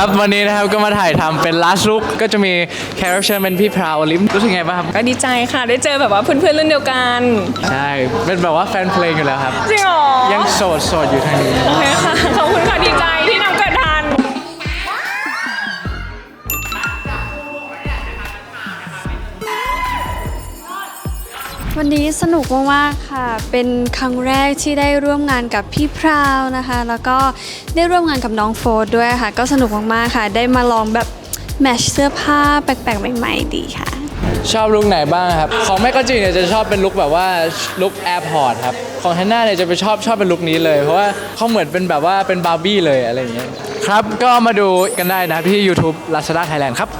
ครับ วันนี้นะครับก็มาถ่ายทำเป็น last look ก็จะมีแคร์เชิญเป็นพี่พราวลิมรู้สึกไงบ้างครับ ก็ดีใจค่ะ ได้เจอแบบว่าเพื่อนๆรุ่นเดียวกัน ใช่ เป็นแบบว่าแฟนเพลงอยู่แล้วครับ จริงเหรอยังโสดโสดอยู่ทางนี้ โอเคค่ะ ขอบคุณค่ะ ดีใจที่น้ำ วันนี้สนุกมากๆค่ะ เป็นครั้งแรกที่ได้ร่วมงานกับพี่พราวนะคะ แล้วก็ได้ร่วมงานกับน้องโฟดด้วยค่ะ ก็สนุกมากๆค่ะ ได้มาลองแบบแมชเสื้อผ้าแปลกๆ ใหม่ๆ ดีค่ะ ชอบลุคไหนบ้างครับ ของแม่ก็จีเนี่ยจะชอบเป็นลุคแบบว่าลุคแอร์พอร์ตครับ ของฮันน่าเนี่ยจะไปชอบชอบเป็นลุคนี้เลย เพราะว่าเขาเหมือนเป็นแบบว่าเป็นบาร์บี้เลยอะไรอย่างเงี้ย ครับ ก็มาดูกันได้นะที่ YouTube Lazada Thailand ครับ